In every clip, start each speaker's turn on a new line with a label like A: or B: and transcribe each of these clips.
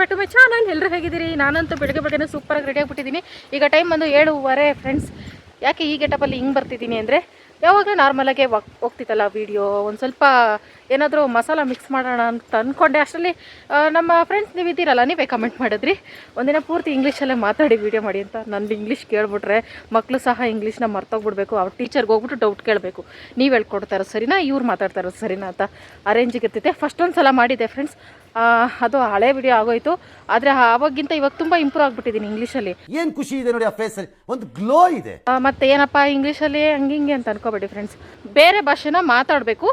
A: Back to my channel ಎಲ್ಲರೂ ಹೇಗಿದ್ದೀರಿ ನಾನಂತೂ ಬೆಳಗ್ಗೆ ಬೆಳಗ್ಗೆ ಸೂಪರಾಗಿ ರೆಡಿ ಆಗಿಬಿಟ್ಟಿದ್ದೀನಿ ಈಗ ಟೈಮ್ ಬಂದು ಏಳುವರೆ ಫ್ರೆಂಡ್ಸ್ ಯಾಕೆ ಈ ಗೆಟಪಲ್ಲಿ ಹಿಂಗೆ ಬರ್ತಿದ್ದೀನಿ ಅಂದರೆ ಯಾವಾಗ ನಾರ್ಮಲಾಗೆ ಹೋಗ್ತಿತ್ತಲ್ಲ ವೀಡಿಯೋ ಒಂದು ಸ್ವಲ್ಪ ಏನಾದರೂ ಮಸಾಲ ಮಿಕ್ಸ್ ಮಾಡೋಣ ಅಂತ ಅಂದ್ಕೊಂಡೆ ಅಷ್ಟರಲ್ಲಿ ನಮ್ಮ ಫ್ರೆಂಡ್ಸ್ ನೀವು ಇದ್ದೀರಲ್ಲ ನೀವೇ ಕಮೆಂಟ್ ಮಾಡಿದ್ರಿ ಒಂದಿನ ಪೂರ್ತಿ ಇಂಗ್ಲೀಷಲ್ಲೇ ಮಾತಾಡಿ ವೀಡಿಯೋ ಮಾಡಿ ಅಂತ ನಂದು ಇಂಗ್ಲೀಷ್ ಕೇಳ್ಬಿಟ್ರೆ ಮಕ್ಕಳು ಸಹ ಇಂಗ್ಲೀಷ್ನ ಮರ್ತೋಗ್ಬಿಡ್ಬೇಕು ಅವ್ರ ಟೀಚರ್ಗೆ ಹೋಗ್ಬಿಟ್ಟು ಡೌಟ್ ಕೇಳಬೇಕು ನೀವು ಹೇಳ್ಕೊಡ್ತಾರೋ ಸರಿನಾ ಇವ್ರು ಮಾತಾಡ್ತಾರೋ ಸರಿನಾ ಅಂತ ಅರೇಂಜಿಗೆ ಇರ್ತೈತೆ ಫಸ್ಟ್ ಒಂದು ಸಲ ಮಾಡಿದೆ ಫ್ರೆಂಡ್ಸ್ ಅದು ಹಳೆ ವಿಡಿಯೋ ಆಗೋಯ್ತು ಆದರೆ ಅವಾಗಿಂತ ಇವಾಗ ತುಂಬಾ ಇಂಪ್ರೂವ್ ಇಂಗ್ಲಿಷ್ ಇಂಗ್ಲೀಷಲ್ಲಿ
B: ಏನು ಖುಷಿ ಇದೆ ನೋಡಿ ಆ ಅಲ್ಲಿ ಒಂದು ಗ್ಲೋ ಇದೆ
A: ಮತ್ತೆ ಏನಪ್ಪ ಅಲ್ಲಿ ಹಂಗಿಂಗೆ ಅಂತ ಅನ್ಕೋಬೇಡಿ ಫ್ರೆಂಡ್ಸ್ ಬೇರೆ ಭಾಷೆನ ಮಾತಾಡಬೇಕು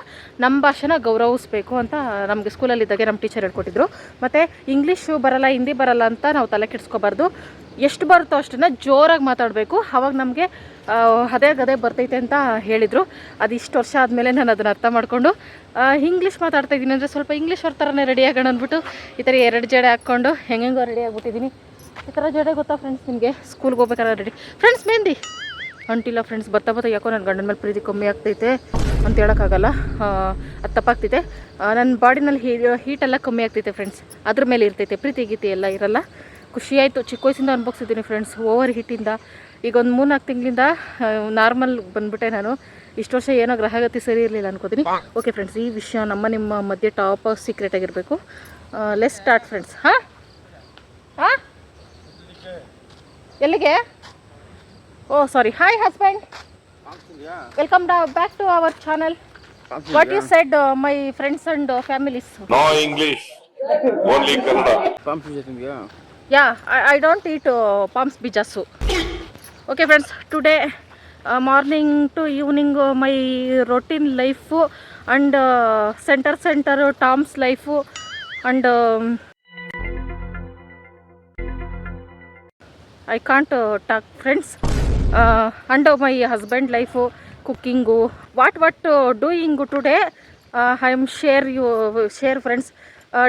A: ನಮ್ಮ ಭಾಷೆನ ಗೌರವಿಸ್ಬೇಕು ಅಂತ ನಮಗೆ ಸ್ಕೂಲಲ್ಲಿ ಇದ್ದಾಗೆ ನಮ್ಮ ಟೀಚರ್ ಹೇಳ್ಕೊಟ್ಟಿದ್ರು ಮತ್ತು ಇಂಗ್ಲೀಷು ಬರಲ್ಲ ಹಿಂದಿ ಬರಲ್ಲ ಅಂತ ನಾವು ತಲೆ ಕೆಡಿಸ್ಕೋಬಾರ್ದು ಎಷ್ಟು ಬರುತ್ತೋ ಅಷ್ಟನ್ನ ಜೋರಾಗಿ ಮಾತಾಡಬೇಕು ಅವಾಗ ನಮಗೆ ಅದೇ ಗದೆ ಬರ್ತೈತೆ ಅಂತ ಹೇಳಿದರು ಅದು ಇಷ್ಟು ವರ್ಷ ಆದಮೇಲೆ ನಾನು ಅದನ್ನು ಅರ್ಥ ಮಾಡಿಕೊಂಡು ಇಂಗ್ಲೀಷ್ ಮಾತಾಡ್ತಾ ಇದ್ದೀನಿ ಅಂದರೆ ಸ್ವಲ್ಪ ಇಂಗ್ಲೀಷ್ ಅವ್ರ ಥರನೇ ರೆಡಿ ಆಗೋಣ ಅಂದ್ಬಿಟ್ಟು ಈ ಥರ ಎರಡು ಜಡೆ ಹಾಕ್ಕೊಂಡು ಹೆಂಗೆಂಗೋ ರೆಡಿ ಆಗಿಬಿಟ್ಟಿದ್ದೀನಿ ಈ ಥರ ಜಡೆ ಗೊತ್ತಾ ಫ್ರೆಂಡ್ಸ್ ನಿಮಗೆ ಸ್ಕೂಲ್ಗೆ ಹೋಗ್ಬೇಕಾದ್ರೆ ರೆಡಿ ಫ್ರೆಂಡ್ಸ್ ಮೆಹಂದಿ ಅಂಟಿಲ್ಲ ಫ್ರೆಂಡ್ಸ್ ಬರ್ತಾ ಬರ್ತಾ ಯಾಕೋ ನನ್ನ ಗಂಡನ ಮೇಲೆ ಪ್ರೀತಿ ಕಮ್ಮಿ ಆಗ್ತೈತೆ ಅಂತ ಹೇಳೋಕ್ಕಾಗಲ್ಲ ಅದು ತಪ್ಪಾಗ್ತೈತೆ ನನ್ನ ಬಾಡಿನಲ್ಲಿ ಹೀ ಹೀಟೆಲ್ಲ ಕಮ್ಮಿ ಆಗ್ತೈತೆ ಫ್ರೆಂಡ್ಸ್ ಅದ್ರ ಮೇಲೆ ಇರ್ತೈತೆ ಪ್ರೀತಿ ಗೀತಿ ಎಲ್ಲ ಇರಲ್ಲ ಖುಷಿಯಾಯಿತು ಚಿಕ್ಕ ವಯಸ್ಸಿಂದ ಅನುಭವಿಸಿದ್ದೀನಿ ಫ್ರೆಂಡ್ಸ್ ಓವರ್ ಹೀಟಿಂದ ಈಗ ಒಂದು ಮೂರ್ನಾಲ್ಕು ತಿಂಗಳಿಂದ ನಾರ್ಮಲ್ ಬಂದ್ಬಿಟ್ಟೆ ನಾನು ಇಷ್ಟು ವರ್ಷ ಏನೋ ಗ್ರಹಗತಿ ಸರಿ ಇರಲಿಲ್ಲ ಅನ್ಕೋತೀನಿ ಓಕೆ ಫ್ರೆಂಡ್ಸ್ ಈ ವಿಷಯ ನಮ್ಮ ನಿಮ್ಮ ಮಧ್ಯೆ ಟಾಪ್ ಸೀಕ್ರೆಟ್ ಆಗಿರಬೇಕು ಲೆಸ್ ಸ್ಟಾರ್ಟ್ ಫ್ರೆಂಡ್ಸ್ ಹಾಂ ಹಾಂ ಎಲ್ಲಿಗೆ ಓ sorry hi husband welcome back to our channel what you said my friends and families
C: no English only Kannada
A: yeah I don't eat palms ಬಿಜಾಸು Okay friends, today uh, morning to evening uh, my routine life and uh, center Tom's life and um, I can't talk friends and my husband life, cooking, what doing today I am share friends.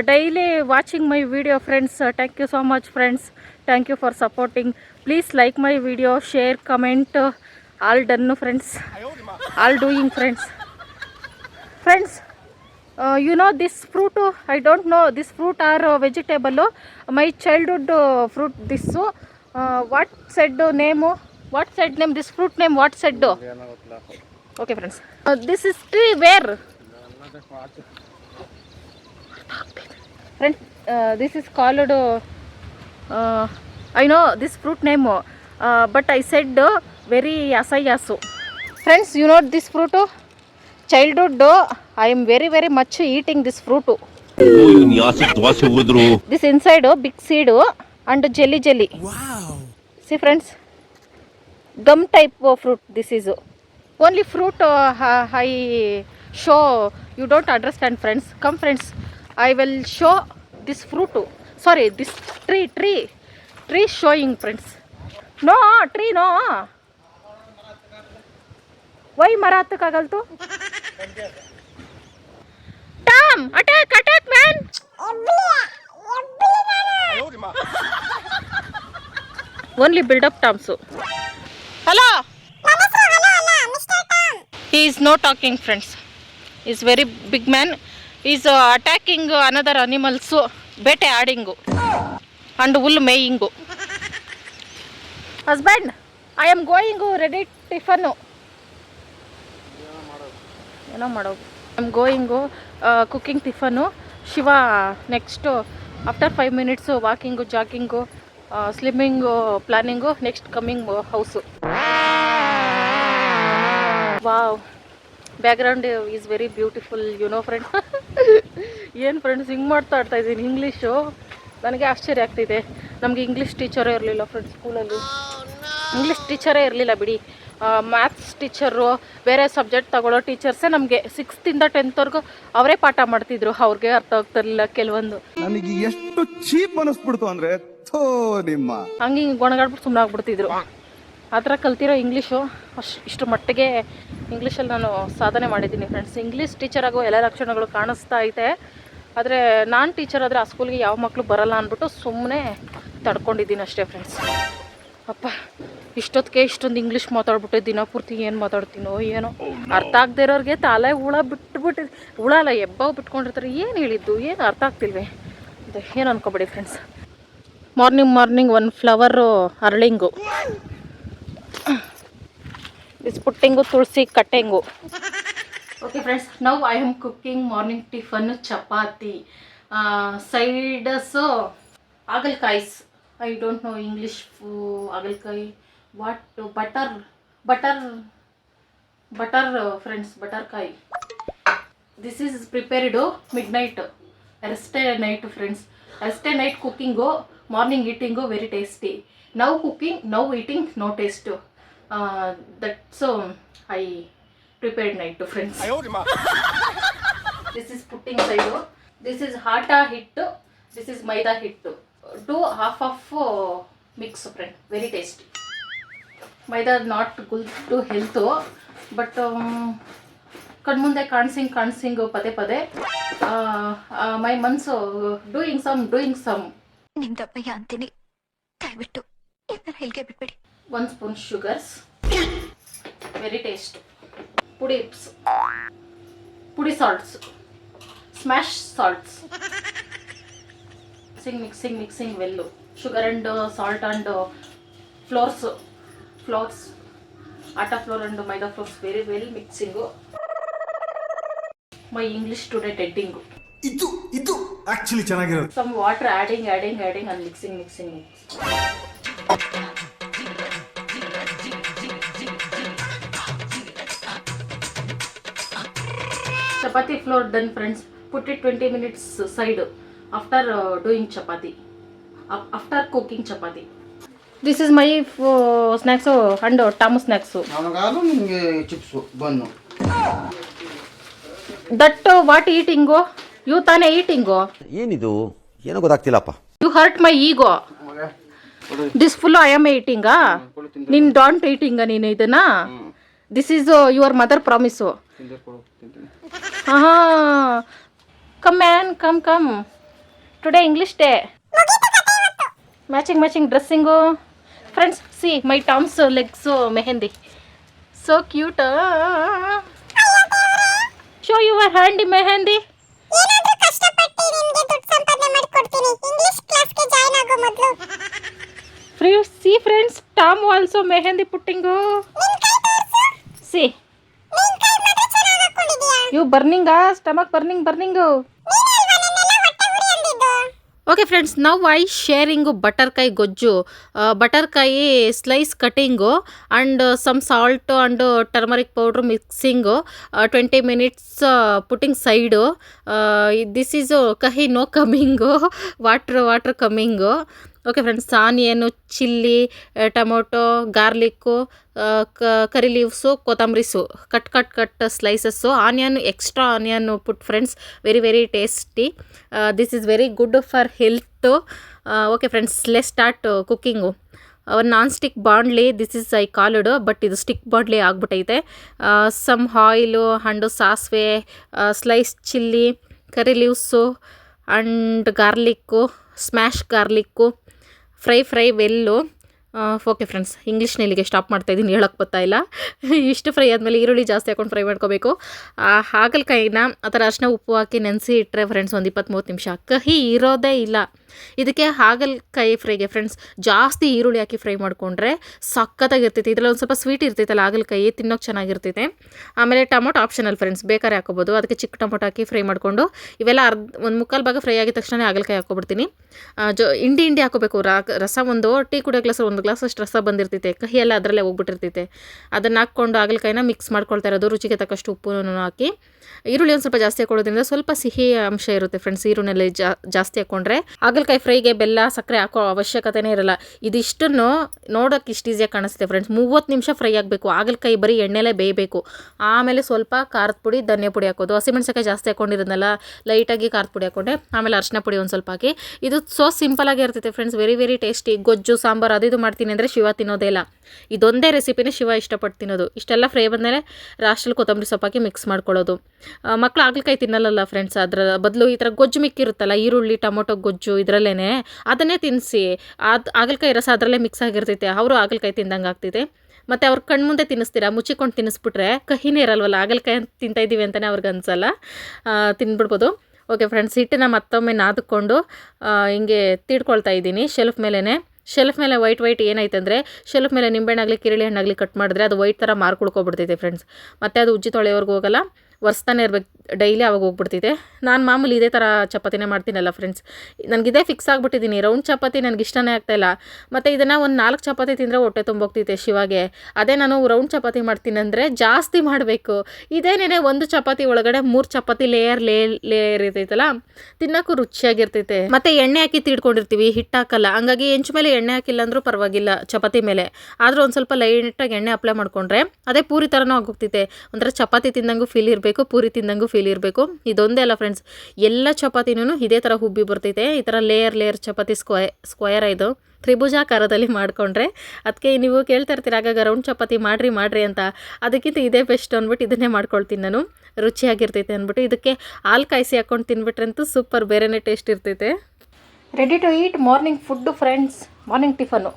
A: Daily watching my video friends, thank you so much friends, thank you for supporting. Please like my video, share, comment. All done, friends. All doing, friends. Friends, uh, you know this fruit, I don't know, this fruit or uh, vegetable, my childhood uh, fruit, this, what said name, what said name, this fruit name, what said? Okay, friends. This is tree where? Friends, this is called I know this fruit name, uh, but I said uh, very yasa yasu. Friends, you know this fruit? Childhood, uh, I
C: am very, very much
A: eating this fruit. this inside, uh, big seed uh, and jelly jelly. Wow. See, friends, gum type of fruit this is. Only fruit uh, I show, you don't understand, friends. Come, friends, I will show this fruit. Sorry, this tree, tree. showing, friends. No, tree showing friends no tree no why ಮರ ಹತ್ತಕ್ಕಾಗಲ್ತು Tom attack attack man only Hello! Mr Tom. he is no talking friends he is very big man he is attacking another animals so bete aadingu and ul ಮೇಯಿಂಗು husband I am going ready tiffin ಏನೋ ಮಾಡೋದು I am going cooking tiffin Shiva next after five minutes walking jogging slimming planning next coming house wow background is very beautiful you know friend ಏನು friends ಹಿಂಗೆ ಮಾಡ್ತಾ ಇದ್ದೀನಿ English ನನಗೆ ಆಶ್ಚರ್ಯ ಆಗ್ತಿದೆ ನಮಗೆ ಇಂಗ್ಲೀಷ್ ಟೀಚರೇ ಇರಲಿಲ್ಲ ಫ್ರೆಂಡ್ಸ್ ಸ್ಕೂಲಲ್ಲಿ ಇಂಗ್ಲೀಷ್ ಟೀಚರೇ ಇರಲಿಲ್ಲ ಬಿಡಿ ಮ್ಯಾಥ್ಸ್ ಟೀಚರು ಬೇರೆ ಸಬ್ಜೆಕ್ಟ್ ತಗೊಳ್ಳೋ ಟೀಚರ್ಸೇ ನಮಗೆ ಸಿಕ್ಸ್ತಿಂದ ಟೆಂತ್ವರೆಗೂ ಅವರೇ ಪಾಠ ಮಾಡ್ತಿದ್ರು ಅವ್ರಿಗೆ ಅರ್ಥ ಆಗ್ತಿರ್ಲಿಲ್ಲ ಕೆಲವೊಂದು
D: ನನಗೆ ಎಷ್ಟು ಚೀಪ್ ಅನಿಸ್ಬಿಡ್ತು ಅಂದ್ರೆ ನಿಮ್ಮ
A: ಹಂಗೆ ಹಿಂಗೆ ಗೊಣಗಾಡ್ಬಿಟ್ಟು ಸುಮ್ಮನೆ ಆಗ್ಬಿಡ್ತಿದ್ರು ಆ ಥರ ಕಲ್ತಿರೋ ಇಂಗ್ಲೀಷು ಅಷ್ಟು ಇಷ್ಟು ಮಟ್ಟಿಗೆ ಇಂಗ್ಲೀಷಲ್ಲಿ ನಾನು ಸಾಧನೆ ಮಾಡಿದ್ದೀನಿ ಫ್ರೆಂಡ್ಸ್ ಇಂಗ್ಲೀಷ್ ಟೀಚರ್ ಆಗೋ ಎಲ್ಲ ಲಕ್ಷಣಗಳು ಕಾಣಿಸ್ತಾ ಐತೆ ಆದರೆ ನಾನು ಟೀಚರ್ ಆದರೆ ಆ ಸ್ಕೂಲ್ಗೆ ಯಾವ ಮಕ್ಕಳು ಬರಲ್ಲ ಅಂದ್ಬಿಟ್ಟು ಸುಮ್ಮನೆ ತಡ್ಕೊಂಡಿದ್ದೀನಿ ಅಷ್ಟೇ ಫ್ರೆಂಡ್ಸ್ ಅಪ್ಪ ಇಷ್ಟೊತ್ತಿಗೆ ಇಷ್ಟೊಂದು ಇಂಗ್ಲೀಷ್ ಮಾತಾಡ್ಬಿಟ್ಟು ದಿನ ಪೂರ್ತಿ ಏನು ಮಾತಾಡ್ತೀನೋ ಏನೋ oh, ಅರ್ಥ ಆಗದೆ ಇರೋರಿಗೆ ತಾಲೇ ಹುಳ ಬಿಟ್ಬಿಟ್ಟು ಹುಳ ಅಲ್ಲ ಎಬ್ಬಾವು ಬಿಟ್ಕೊಂಡಿರ್ತಾರೆ ಏನು ಹೇಳಿದ್ದು ಏನು ಅರ್ಥ ಆಗ್ತಿಲ್ವೇ ಅದೇ ಏನು ಅನ್ಕೋಬೇಡಿ ಫ್ರೆಂಡ್ಸ್ ಮಾರ್ನಿಂಗ್ ಮಾರ್ನಿಂಗ್ ಒಂದು ಫ್ಲವರು ಅರಳಿಂಗು ಬಿಸ್ಪುಟ್ಟಿಂಗು tulsi ಕಟ್ಟೆಂಗು okay friends now I am cooking morning tiffin chapati sides ఆగల్కాయస్ I don't know English ఆగల్కాయ what butter butter butter friends butter Kai this is prepared midnight ఎస్టే night friends ఎస్టే night cooking morning eating very tasty now cooking now eating no taste that's I prepared night friends this is putting side this is ಹಾಟಾ ಹಿಟ್ಟು this is maida ಹಿಟ್ಟು to half of mix friend very tasty maida not good to health but ಕಣ್ಮುಂದೆ ಕಾಣಿಸಿಂಗ್ ಕಾಣಿಸಿಂಗ್ ಪದೇ ಪದೇ my ಮನ್ಸು doing some doing some
E: ನಿಮ್ದಪ್ಪಯ್ಯ ಅಂತೀನಿ ದಯವಿಟ್ಟು ಎಲ್ಲರ ಹೆಲ್ಗೆ ಬಿಟ್ಬಿಡಿ
A: one spoon sugars very taste ಪುಡಿ ಪುಡಿ salts smash salts Singh mixing mixing well sugar and salt and flours flours atta flour and maida flours very well mixing my English student ಎಡ್ಡಿಂಗು
D: ಇದು ಇದು ಆಕ್ಚುಲಿ ಚೆನ್ನಾಗಿರೋದು
A: some water adding adding adding and mixing mixing mixing chapati flour done friends put it twenty minutes side after doing chapati after cooking chapati this is my snacks ಹಣ್ಣು Tom snacks
F: ನನಗಾದ್ರು bun
A: that what eating you ತಾನೇ eating uh?
B: ಏನಿದು ಏನೋ ಗೊತ್ತಾಗ್ತಿಲ್ಲಪ್ಪ
A: you hurt my ego this full I am ಈಟಿಂಗಾ ನೀನು don't ಈಟಿಂಗಾ ನೀನು ಇದನ್ನ this is your mother promise
G: हाँ। Man come come today English matching matching dressing friends see
A: my Tom's legs mehndi so cute show
G: your hand mehndi
A: friends
G: Tom also mehndi putting see
A: ಇವು ಬರ್ನಿಂಗಾ stomach burning burning okay friends now I sharing ಬಟರ್ಕಾಯಿ ಗೊಜ್ಜು ಬಟರ್ಕಾಯಿ slice cutting and some salt and turmeric powder mixing twenty minutes putting side this is ಕಹಿ no coming water water coming okay friends onion chilli tomato garlic curry leaves ಕೊತ್ತಂಬರಿ ಸು cut cut cut slices onion extra onion put friends very very tasty this is very good for health okay friends Le start cooking non stick ಬಾಂಡ್ಲಿ this is I called but ಇದು stick ಬಾಂಡ್ಲಿ ಆಗ್ಬಿಟ್ಟೈತೆ some oil ಹಂಡು ಸಾಸಿವೆ slice chilli curry leaves and garlic smash garlic fry fry well okay friends ಇಂಗ್ಲೀಷ್ನ ಇಲ್ಲಿಗೆ stop ಮಾಡ್ತಾಯಿದ್ದೀನಿ ಹೇಳೋಕ್ಕೆ ಗೊತ್ತಾಯಿಲ್ಲ ಇಷ್ಟು fry ಆದಮೇಲೆ ಈರುಳ್ಳಿ ಜಾಸ್ತಿ ಹಾಕೊಂಡು ಫ್ರೈ ಮಾಡ್ಕೋಬೇಕು ಹಾಗಲಕಾಯಿನ ಆ ಥರ ಅರಿಶಿನ ಉಪ್ಪು ಹಾಕಿ ನೆನೆಸಿ ಇಟ್ಟರೆ ಫ್ರೆಂಡ್ಸ್ ಒಂದು ಮೂವತ್ತು ನಿಮಿಷ ಕಹಿ ಇರೋದೇ ಇಲ್ಲ ಇದಕ್ಕೆ ಹಾಗಲಕಾಯಿ ಫ್ರೈಗೆ ಫ್ರೆಂಡ್ಸ್ ಜಾಸ್ತಿ ಈರುಳ್ಳಿ ಹಾಕಿ ಫ್ರೈ ಮಾಡಿಕೊಂಡ್ರೆ ಸಖತ್ತಾಗಿರ್ತೈತಿ ಇದರಲ್ಲಿ ಒಂದು ಸ್ವಲ್ಪ ಸ್ವೀಟ್ ಇರ್ತೈತಲ್ಲ ಹಾಗಲಕಾಯಿ ತಿನ್ನೋಕೆ ಚೆನ್ನಾಗಿರ್ತೈತೆ ಆಮೇಲೆ ಟೊಮೊಟೊ ಆಪ್ಷನಲ್ ಫ್ರೆಂಡ್ಸ್ ಬೇಕಾದ್ರೆ ಹಾಕೋಬೋದು ಅದಕ್ಕೆ ಚಿಕ್ಕ ಟೊಮೊಟೊ ಹಾಕಿ ಫ್ರೈ ಮಾಡಿಕೊಂಡು ಇವೆಲ್ಲ ಅರ್ಧ ಒಂದು ಮುಕ್ಕಾಲು ಭಾಗ ಫ್ರೈ ಆಗಿದ ತಕ್ಷಣ ಹಾಗಲಕಾಯಿ ಹಾಕೊಬಿಡ್ತೀನಿ ಜೊ ಇಂಡಿ ಇಂಡಿ ಹಾಕೋಬೇಕು ರಸ ಒಂದು ಟೀ ಕುಡಿಯೋ ಗ್ಲಾಸ್ ಒಂದು ಗ್ಲಾಸ್ ಅಷ್ಟು ರಸ ಬಂದಿರ್ತೈತೆ ಕಹಿ ಎಲ್ಲ ಅದರಲ್ಲೇ ಹೋಗ್ಬಿಟ್ಟಿರ್ತೈತೆ ಅದನ್ನು ಹಾಕ್ಕೊಂಡು ಹಾಗಲಕಾಯಿನ ಮಿಕ್ಸ್ ಮಾಡ್ಕೊಳ್ತಾ ಇರೋದು ರುಚಿಗೆ ತಕ್ಕಷ್ಟು ಉಪ್ಪನ್ನು ಹಾಕಿ ಈರುಳ್ಳಿ ಒಂದು ಸ್ವಲ್ಪ ಜಾಸ್ತಿ ಹಾಕೊಳ್ಳೋದ್ರಿಂದ ಸ್ವಲ್ಪ ಸಿಹಿ ಅಂಶ ಇರುತ್ತೆ ಫ್ರೆಂಡ್ಸ್ ಈರುಳ್ಳಿ ಜಾ ಜಾಸ್ತಿ ಹಾಕೊಂಡ್ರೆ ಹಾಗಲಕಾಯಿ ಮೆಣಸಿನ್ಕಾಯಿ ಫ್ರೈಗೆ ಬೆಲ್ಲ ಸಕ್ಕರೆ ಹಾಕೋ ಅವಶ್ಯಕತೆನೇ ಇರಲ್ಲ ಇದಿಷ್ಟನ್ನು ನೋಡೋಕೆ ಇಷ್ಟು ಈಸಿಯಾಗಿ ಕಾಣಿಸುತ್ತೆ ಫ್ರೆಂಡ್ಸ್ ಮೂವತ್ತು ನಿಮಿಷ ಫ್ರೈ ಆಗಬೇಕು ಆಗಲಕಾಯಿ ಬರೀ ಎಣ್ಣೆಲೇ ಬೇಯಬೇಕು ಆಮೇಲೆ ಸ್ವಲ್ಪ ಖಾರದ ಪುಡಿ ಧನ್ಯ ಪುಡಿ ಹಾಕೋದು ಹಸಿಮೆಣಸಿನ್ಕಾಯಿ ಜಾಸ್ತಿ ಹಾಕೊಂಡಿರೋದಲ್ಲ ಲೈಟಾಗಿ ಖಾರದ ಪುಡಿ ಹಾಕೊಂಡೆ ಆಮೇಲೆ ಅರ್ಶಿನ ಪುಡಿ ಒಂದು ಸ್ವಲ್ಪ ಹಾಕಿ ಇದು ಸೊ ಆಗಿ ಇರ್ತೈತೆ ಫ್ರೆಂಡ್ಸ್ ವೆರಿ ವೆರಿ ಟೇಸ್ಟಿ ಗೊಜ್ಜು ಸಾಂಬಾರು ಅದು ಇದು ಮಾಡ್ತೀನಿ ಅಂದರೆ ಶಿವ ತಿನ್ನೋದೇ ಇಲ್ಲ ಇದೊಂದೇ ರೆಸಿಪಿನೇ ಶಿವ ಇಷ್ಟಪಟ್ಟು ತಿನ್ನೋದು ಇಷ್ಟೆಲ್ಲ ಫ್ರೈ ಬಂದಮೇಲೆ ರಾಷ್ಟ್ರಲ್ಲಿ ಕೊತ್ತಂಬರಿ ಸೊಪ್ಪಾಕಿ ಹಾಕಿ ಮಿಕ್ಸ್ ಮಾಡ್ಕೊಳ್ಳೋದು ಮಕ್ಕಳು ಆಗ್ಲಕಾಯಿ ತಿನ್ನಲ್ಲಲ್ಲ ಫ್ರೆಂಡ್ಸ್ ಅದರ ಬದಲು ಈ ಥರ ಗೊಜ್ಜು ಮಿಕ್ಕಿರುತ್ತಲ್ಲ ಈರುಳ್ಳಿ ಟೊಮೊಟೊ ಗೊಜ್ಜು ಇದರ ಅದರಲ್ಲೇ ಅದನ್ನೇ ತಿನ್ನಿಸಿ ಅದು ಹಾಗಲಕಾಯಿ ರಸ ಅದರಲ್ಲೇ ಮಿಕ್ಸ್ ಆಗಿರ್ತೈತೆ ಅವರು ಆಗಲಕಾಯಿ ತಿಂದಂಗೆ ಆಗ್ತೈತೆ ಮತ್ತು ಅವ್ರ ಮುಂದೆ ತಿನ್ನಿಸ್ತೀರಾ ಮುಚ್ಚಿಕೊಂಡು ತಿನ್ನಿಸ್ಬಿಟ್ರೆ ಕಹಿನೇ ಇರಲ್ವಲ್ಲ ಹಾಗಲಕಾಯಿ ತಿಂತಾ ಇದ್ದೀವಿ ಅಂತಲೇ ಅವ್ರಿಗೆ ಅನ್ಸಲ್ಲ ತಿಂದ್ಬಿಡ್ಬೋದು ಓಕೆ ಫ್ರೆಂಡ್ಸ್ ಹಿಟ್ಟನ್ನು ಮತ್ತೊಮ್ಮೆ ನಾದಿಕೊಂಡು ಹಿಂಗೆ ತಿಡ್ಕೊಳ್ತಾ ಇದ್ದೀನಿ ಶೆಲ್ಫ್ ಮೇಲೇ ಶೆಲ್ಫ್ ಮೇಲೆ ವೈಟ್ ವೈಟ್ ಏನಾಯ್ತಂದರೆ ಶೆಲ್ಫ್ ಮೇಲೆ ನಿಂಬೆಹಣ್ಣಾಗಲಿ ಕಿರಳಿ ಹಣ್ಣಾಗಲಿ ಕಟ್ ಮಾಡಿದ್ರೆ ಅದು ವೈಟ್ ಥರ ಮಾರ್ಕೊಳ್ಕೊಬಿಡ್ತೈತೆ ಫ್ರೆಂಡ್ಸ್ ಮತ್ತು ಅದು ಉಜ್ಜಿ ತೊಳೆಯೋರ್ಗೆ ಹೋಗಲ್ಲ ವರ್ಸ್ತಾನೆ ಇರಬೇಕು ಡೈಲಿ ಅವಾಗ ಹೋಗ್ಬಿಡ್ತಿದೆ ನಾನು ಮಾಮೂಲಿ ಇದೇ ಥರ ಚಪಾತಿನೇ ಮಾಡ್ತೀನಲ್ಲ ಫ್ರೆಂಡ್ಸ್ ನನಗೆ ಫಿಕ್ಸ್ ಆಗಿಬಿಟ್ಟಿದ್ದೀನಿ ರೌಂಡ್ ಚಪಾತಿ ನನಗೆ ಇಷ್ಟನೇ ಆಗ್ತಾಯಿಲ್ಲ ಮತ್ತು ಇದನ್ನು ಒಂದು ನಾಲ್ಕು ಚಪಾತಿ ತಿಂದರೆ ಹೊಟ್ಟೆ ತುಂಬೋಗ್ತೈತೆ ಶಿವಾಗೆ ಅದೇ ನಾನು ರೌಂಡ್ ಚಪಾತಿ ಮಾಡ್ತೀನಿ ಅಂದರೆ ಜಾಸ್ತಿ ಮಾಡಬೇಕು ಇದೇನೇ ಒಂದು ಚಪಾತಿ ಒಳಗಡೆ ಮೂರು ಚಪಾತಿ ಲೇಯರ್ ಲೇ ಲೇಯರ್ ಇರ್ತೈತಲ್ಲ ತಿನ್ನೋಕ್ಕೂ ರುಚಿಯಾಗಿರ್ತೈತೆ ಮತ್ತು ಎಣ್ಣೆ ಹಾಕಿ ತಿಡ್ಕೊಂಡಿರ್ತೀವಿ ಹಿಟ್ಟು ಹಾಕಲ್ಲ ಹಂಗಾಗಿ ಹೆಂಚು ಮೇಲೆ ಎಣ್ಣೆ ಹಾಕಿಲ್ಲ ಅಂದರೂ ಪರವಾಗಿಲ್ಲ ಚಪಾತಿ ಮೇಲೆ ಆದರೂ ಒಂದು ಸ್ವಲ್ಪ ಲೈಟಾಗಿ ಎಣ್ಣೆ ಅಪ್ಲೈ ಮಾಡಿಕೊಂಡ್ರೆ ಅದೇ ಪೂರಿ ಥರನೂ ಆಗೋಗ್ತೈತೆ ಒಂಥರ ಚಪಾತಿ ತಿಂದಂಗೂ ಫೀಲ್ ಇರಬೇಕು ಪೂರಿ ತಿಂದಂಗೂ ಫೀಲ್ ಫೀಲ್ ಇರಬೇಕು ಇದೊಂದೇ ಅಲ್ಲ ಫ್ರೆಂಡ್ಸ್ ಎಲ್ಲ ಚಪಾತಿನೂ ಇದೇ ಥರ ಹುಬ್ಬಿ ಬರ್ತೈತೆ ಈ ಥರ ಲೇಯರ್ ಲೇಯರ್ ಚಪಾತಿ ಸ್ಕ್ವಯ ಸ್ಕ್ವಯರ್ ಇದು ತ್ರಿಭುಜಾಕಾರದಲ್ಲಿ ಮಾಡಿಕೊಂಡ್ರೆ ಅದಕ್ಕೆ ನೀವು ಕೇಳ್ತಾ ಇರ್ತೀರ ಆಗಾಗ ರೌಂಡ್ ಚಪಾತಿ ಮಾಡಿರಿ ಮಾಡಿರಿ ಅಂತ ಅದಕ್ಕಿಂತ ಇದೇ ಬೆಸ್ಟ್ ಅಂದ್ಬಿಟ್ಟು ಇದನ್ನೇ ಮಾಡ್ಕೊಳ್ತೀನಿ ನಾನು ರುಚಿಯಾಗಿರ್ತೈತೆ ಅಂದ್ಬಿಟ್ಟು ಇದಕ್ಕೆ ಹಾಲು ಕಾಯಿಸಿ ಹಾಕ್ಕೊಂಡು ಅಂತೂ ಸೂಪರ್ ಬೇರೆನೇ ಟೇಸ್ಟ್ ಇರ್ತೈತೆ ready to eat morning food friends morning tiffin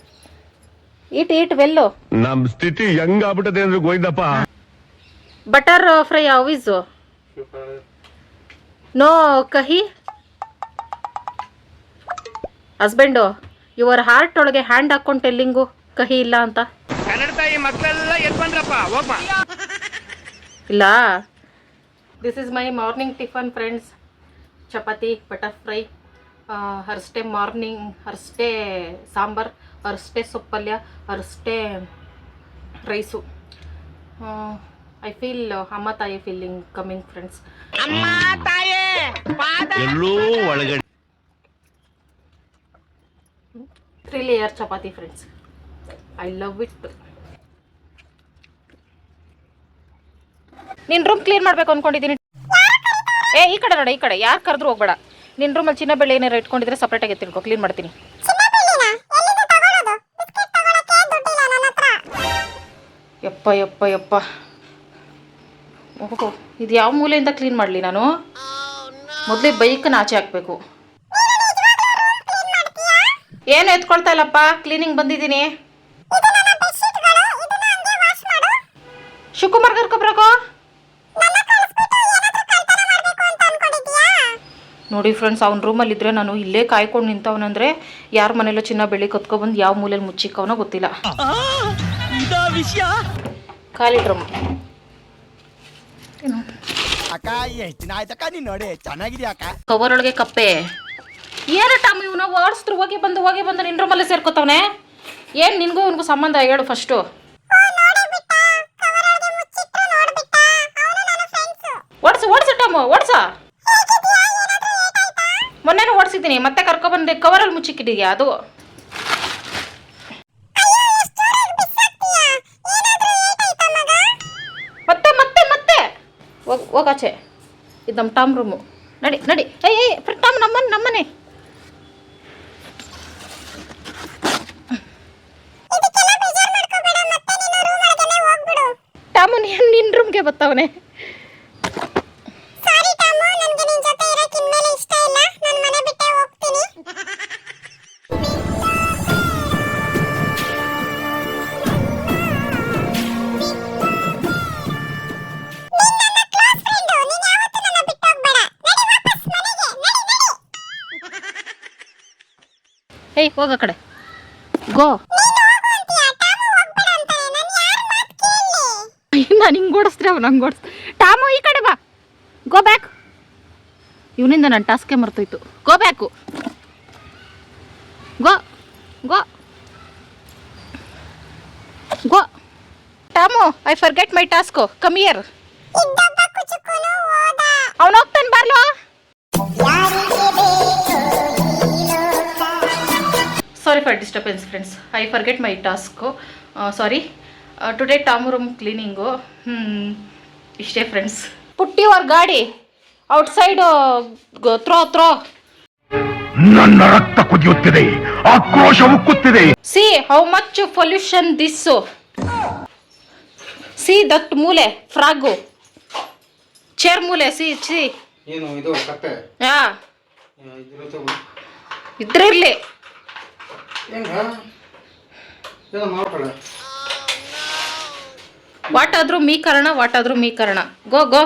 A: eat eat well
C: ನಮ್ಮ ಸ್ಥಿತಿ ಹೆಂಗ್ ಆಗ್ಬಿಟ್ಟದೆ ಅಂದ್ರೆ ಗೋವಿಂದಪ್ಪ
A: ಬಟರ್ ಫ್ರೈ ಆವೀಸು ನೋ ಕಹಿ ಹಸ್ಬೆಂಡು ಇವರ ಹಾರ್ಟ್ ಒಳಗೆ ಹ್ಯಾಂಡ್ ಹಾಕೊಂಡು ಟೆಲ್ಲಿಂಗು ಕಹಿ ಇಲ್ಲ ಅಂತ ಕನ್ನಡ ತಾಯಿ ಮಕ್ಕಳೆಲ್ಲ ಬಂದ್ರಪ್ಪ ಇಲ್ಲ this is my morning tiffin friends chapati butter fry ಹರ್ಸ್ಟೆ morning ಹರ್ಸ್ಟೆ ಸಾಂಬಾರ್ ಹರ್ಸ್ಟೆ ಸೊಪ್ಪಲ್ಯ ಹರ್ಸ್ಟೆ ರೈಸು ಐ ಫೀಲ್ ಅಮ್ಮ ತಾಯಿ ಫೀಲಿಂಗ್ ಕಮಿಂಗ್ ಫ್ರೆಂಡ್ಸ್ ಅಮ್ಮ ತಾಯಿ
C: ಎಲ್ಲೋ ಒಳಗಡೆ
A: three layer chapati friends I love it ನಿನ್ನ ರೂಮ್ ಕ್ಲೀನ್ ಮಾಡ್ಬೇಕು ಅನ್ಕೊಂಡಿದ್ದೀನಿ ಏ ಈ ಕಡೆ ನೋಡ ಈ ಕಡೆ ಯಾರು ಕರೆದ್ರು ಹೋಗ್ಬೇಡ ನಿನ್ನ ರೂಮಲ್ಲಿ ಚಿನ್ನ ಬೆಳ್ಳಿ ಏನಾರು ಇಟ್ಕೊಂಡಿದ್ರೆ ಆಗಿ ತಿಳ್ಕೊ ಕ್ಲೀನ್ ಮಾಡ್ತೀನಿ ಯಪ್ಪ ಯಪ್ಪ ಯಪ್ಪ ಇದು ಯಾವ ಮೂಲೆಯಿಂದ ಕ್ಲೀನ್ ಮಾಡಲಿ ನಾನು ಮೊದಲೇ ಬೈಕನ್ನು ಆಚೆ ಹಾಕಬೇಕು ಏನು ಎತ್ಕೊಳ್ತಾ ಇಲ್ಲಪ್ಪ ಕ್ಲೀನಿಂಗ್ ಬಂದಿದ್ದೀನಿ ಶಿವಕುಮಾರ್ ಕರ್ಕೊಬ್ರಕೋ ನೋಡಿ ಫ್ರೆಂಡ್ಸ್ ಅವ್ನ ರೂಮಲ್ಲಿದ್ದರೆ ನಾನು ಇಲ್ಲೇ ಕಾಯ್ಕೊಂಡು ನಿಂತವನಂದ್ರೆ ಯಾರ ಮನೇಲೋ ಚಿನ್ನ ಬೆಳಿ ಕತ್ಕೊಬಂದು ಯಾವ ಮೂಲೆಯಲ್ಲಿ ಮುಚ್ಚಿಕ್ಕವನೋ ಗೊತ್ತಿಲ್ಲ ಖಾಲಿ ಡ್ರಮ್
H: ಅಕ್ಕ ಎಷ್ಟು ದಿನ ಆಯ್ತಕ್ಕ ನೀನ್ ನೋಡಿ ಚೆನ್ನಾಗಿದೆ ಅಕ್ಕ
A: ಕವರ್ ಒಳಗೆ ಕಪ್ಪೆ ಏನು ಟಮ್ ಇವನ ಓಡಿಸ್ತ್ರು ಹೋಗಿ ಬಂದು ಹೋಗಿ ಬಂದು ನಿನ್ ರೂಮಲ್ಲಿ ಸೇರ್ಕೋತಾವನೆ ಏನ್ ನಿನ್ಗೂ ಇವನ್ಗೂ ಸಂಬಂಧ ಹೇಳು ಫಸ್ಟು ಓಡಿಸು ಓಡಿಸು ಟಮ್ ಓಡಿಸ ಮೊನ್ನೆನೂ ಓಡಿಸಿದ್ದೀನಿ ಮತ್ತೆ ಕರ್ಕೊಬಂದು ಕವರಲ್ಲಿ ಮುಚ್ಚಿಕ್ಕಿಟ್ಟಿದ್ಯಾ ಅದು ಹೋಗಾಚೆ ಇದು ನಮ್ಮ ಟಾಮ್ ರೂಮು ನಡಿ ನಡಿ ಏಯ್ ಏಯ್ ಟಾಮ್ ನಮ್ಮನೆ ನಮ್ಮನೆ ಟಾಮು ನೀನು ನಿನ್ನ ರೂಮ್ಗೆ ಬತ್ತವನೆ
G: ಸಾರಿ ಟಾಮು ನನಗೆ ನಿನ್ನ ಜೊತೆ ಇರಕ್ಕೆ ಇನ್ಮೇಲೆ ಇಷ್ಟ ಇಲ್ಲ ನಾನು ಮನೆ ಬಿಟ್ಟೆ ಹೋಗ್ತೀನಿ
A: ಏಯ್ ಹೋಗ ಕಡೆ ಗೋ
G: ನಾನು ಹಿಂಗೆ
A: ಓಡಿಸ್ರಿ ಅವ್ ನಂಗೆ ಓಡಿಸ್ ಟಾಮು ಈ ಕಡೆ ಬಾ ಗೋ ಬ್ಯಾಕ್ ಇವನಿಂದ ನನ್ನ ಟಾಸ್ಕೆ ಮರ್ತೋಯ್ತು go back go go go Tom I for my task come here ಅವನು ಹೋಗ್ತಾನೆ ಬರ್ಲೋ sorry for disturbance friends I forget my task sorry today Tom room cleaning ಇಷ್ಟೇ ಫ್ರೆಂಡ್ಸ್ ಪುಟ್ಟಿ ಅವ್ರ ಗಾಡಿ ಔಟ್ಸೈಡ್ ತ್ರೋ ತ್ರೋ
C: ನನ್ನ ರಕ್ತ ಕುದಿಯುತ್ತಿದೆ ಆಕ್ರೋಶ ಉಕ್ಕುತ್ತಿದೆ
A: see how much pollution this see that ಮೂಲೆ ಫ್ರಾಗು ಚೇರ್ ಮೂಲೆ ಸಿ ಸಿ
F: ಏನು ಇದು ಕತ್ತೆ ಹಾ
A: ಇದ್ರಿರ್ಲಿ Oh, ವಾಟಾದ್ರೂ ಮೀಕರಣ ವಾಟಾದ್ರೂ ಮೀಕರಣ ಗೋ ಗೋ